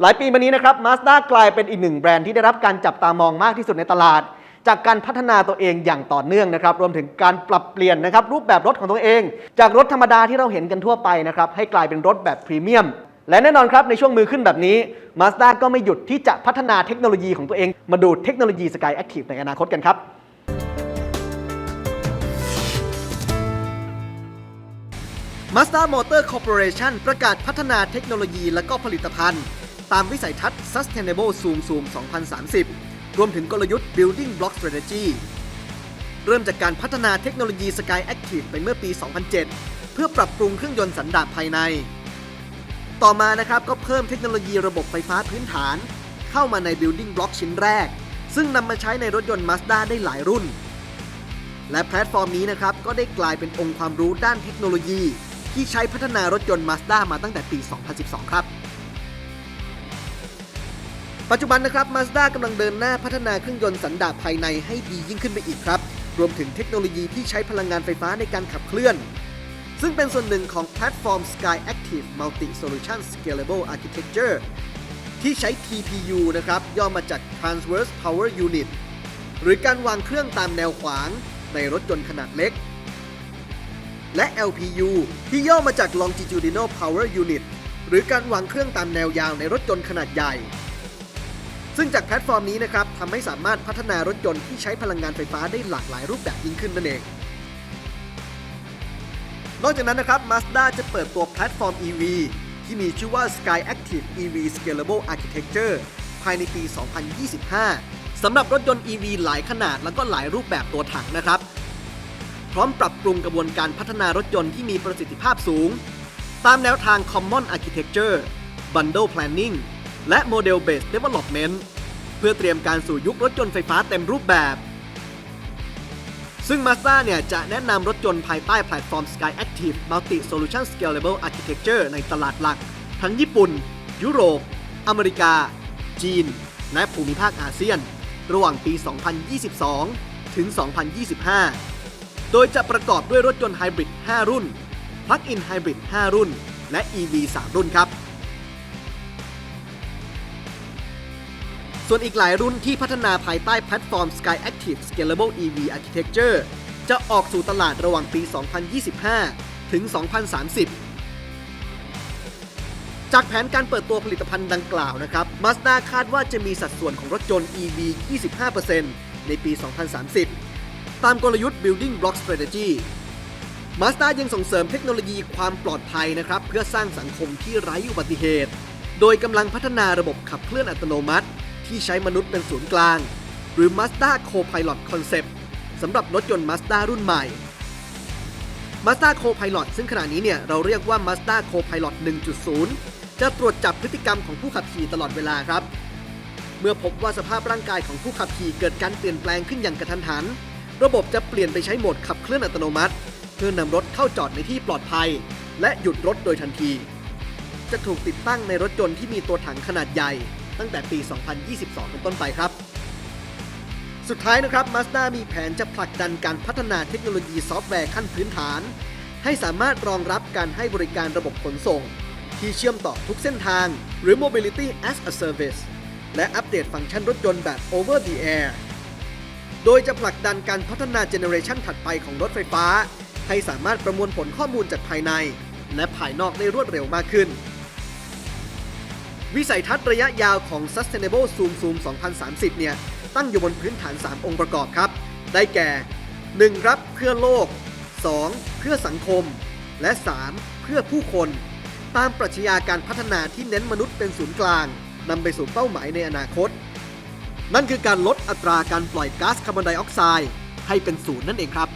หลายปีมานี้นะครับ Mazda กลายเป็นอีกหนึ่งแบรนด์ที่ได้รับการจับตามองมากที่สุดในตลาด จากการพัฒนาตัวเองอย่างต่อเนื่องนะครับ รวมถึงการปรับเปลี่ยนนะครับรูปแบบรถของตัวเอง จากรถธรรมดาที่เราเห็นกันทั่วไปนะครับให้กลายเป็นรถแบบพรีเมียมและแน่นอนครับในช่วงมือขึ้นแบบนี้ Mazda ก็ไม่หยุดที่จะพัฒนาเทคโนโลยีของตัวเอง มาดูเทคโนโลยี Sky Active ในอนาคตกันครับ Mazda Motor Corporation ประกาศพัฒนาเทคโนโลยีและก็ผลิตภัณฑ์ ตามวิสัยทัศน์ Sustainable Zoom Zoom 2030 รวมถึงกลยุทธ์ Building Block Strategy เริ่มจากการพัฒนาเทคโนโลยี Sky Active ไปเมื่อปี 2007 เพื่อปรับปรุงเครื่องยนต์สันดาปภายใน ต่อมานะครับก็เพิ่มเทคโนโลยีระบบไฟฟ้าพื้นฐาน เข้ามาใน Building Block ชิ้นแรก ซึ่งนำมาใช้ในรถยนต์ Mazda ได้หลายรุ่น และแพลตฟอร์มนี้นะครับก็ได้กลายเป็นองค์ความรู้ด้านเทคโนโลยี ที่ใช้พัฒนารถยนต์ Mazda มาตั้งแต่ปี 2012 ครับ ปัจจุบันนะครับ Mazda กำลังเดินหน้าพัฒนาเครื่องยนต์สันดาปภายในให้ดียิ่งขึ้นไปอีกครับ รวมถึงเทคโนโลยีที่ใช้พลังงานไฟฟ้าในการขับเคลื่อน ซึ่งเป็นส่วนหนึ่งของแพลตฟอร์ม Sky Active Multi Solution Scalable Architecture ที่ใช้ TPU นะครับย่อมาจาก Transverse Power Unit หรือการวางเครื่องตามแนวขวางในรถยนต์ขนาดเล็ก และ LPU ที่ย่อมาจาก Longitudinal Power Unit หรือการวางเครื่องตามแนวยาวในรถยนต์ขนาดใหญ่ ซึ่งจากแพลตฟอร์มนี้นะครับทำให้สามารถพัฒนารถยนต์ที่ใช้พลังงานไฟฟ้าได้หลากหลายรูปแบบยิ่งขึ้นนั่นเอง นอกจากนั้นนะครับ Mazda จะเปิดตัวแพลตฟอร์ม EV ที่มีชื่อว่า Sky Active EV Scalable Architecture ภายในปี 2025 สำหรับรถยนต์ EV หลายขนาดแล้วก็หลายรูปแบบตัวถังนะครับ พร้อมปรับปรุงกระบวนการพัฒนารถยนต์ที่มีประสิทธิภาพสูง ตามแนวทาง Common Architecture Bundle Planning และ Model Based Development เพื่อเตรียมการสู่ยุครถยนต์ไฟฟ้าเต็มรูปแบบ ซึ่ง Mazda เนี่ยจะแนะนำรถยนต์ภายใต้แพลตฟอร์ม Sky Active Multi Solution Scalable Architecture ในตลาดหลัก ทั้งญี่ปุ่น ยุโรป อเมริกา จีน และภูมิภาคอาเซียน ระหว่างปี 2022 ถึง 2025 โดยจะประกอบด้วยรถยนต์ไฮบริด 5 รุ่น Plug-in Hybrid 5 รุ่น และ EV 3 รุ่นครับ ส่วนอีกหลายรุ่นที่พัฒนาภายใต้แพลตฟอร์ม Sky Active Scalable EV Architecture จะออกสู่ตลาดระหว่างปี 2025 ถึง 2030 จากแผนการเปิดตัวผลิตภัณฑ์ดังกล่าวนะครับ Mazda คาดว่าจะมีสัดส่วนของรถยนต์ EV 25%ในปี 2030 ตามกลยุทธ์ Building Block Strategy Mazda ยังส่งเสริมเทคโนโลยีความปลอดภัยนะครับ เพื่อสร้างสังคมที่ไร้อุบัติเหตุ โดยกำลังพัฒนาระบบขับเคลื่อนอัตโนมัติ ที่ใช้มนุษย์เป็นศูนย์กลาง หรือ Mazda Co-Pilot Concept สำหรับรถยนต์ Mazda รุ่นใหม่ Mazda Co-Pilot ซึ่งขณะนี้เนี่ยเราเรียกว่า Mazda Co-Pilot 1.0 จะตรวจจับพฤติกรรมของผู้ขับขี่ตลอดเวลาครับ เมื่อพบว่าสภาพร่างกายของผู้ขับขี่เกิดการเปลี่ยนแปลงขึ้นอย่างกระทันหัน ระบบจะเปลี่ยนไปใช้โหมดขับเคลื่อนอัตโนมัติ เพื่อนำรถเข้าจอดในที่ปลอดภัย และหยุดรถโดยทันที จะถูกติดตั้งในรถยนต์ที่มีตัวถังขนาดใหญ่ ตั้งแต่ปี 2022 เป็นต้นไปครับ สุดท้ายนะครับ Mazda มีแผนจะผลักดันการพัฒนาเทคโนโลยีซอฟต์แวร์ขั้นพื้นฐาน ให้สามารถรองรับการให้บริการระบบขนส่ง ที่เชื่อมต่อทุกเส้นทาง หรือ Mobility as a Service และอัปเดตฟังก์ชันรถยนต์แบบ Over the Air โดยจะผลักดันการพัฒนาเจเนอเรชันถัดไปของรถไฟฟ้า ให้สามารถประมวลผลข้อมูลจากภายใน และภายนอกได้รวดเร็วมากขึ้น วิสัยทัศน์ระยะยาวของ Sustainable Zoom Zoom 2030 เนี่ย ตั้งอยู่บนพื้นฐาน 3 องค์ประกอบครับ ได้แก่ 1. ครับเพื่อโลก 2. เพื่อสังคม และ 3. เพื่อผู้คน ตามปรัชญาการพัฒนาที่เน้นมนุษย์เป็นศูนย์กลางนำไปสู่เป้าหมายในอนาคต นั่นคือการลดอัตราการปล่อยก๊าซคาร์บอนไดออกไซด์ให้เป็นศูนย์นั่นเองครับ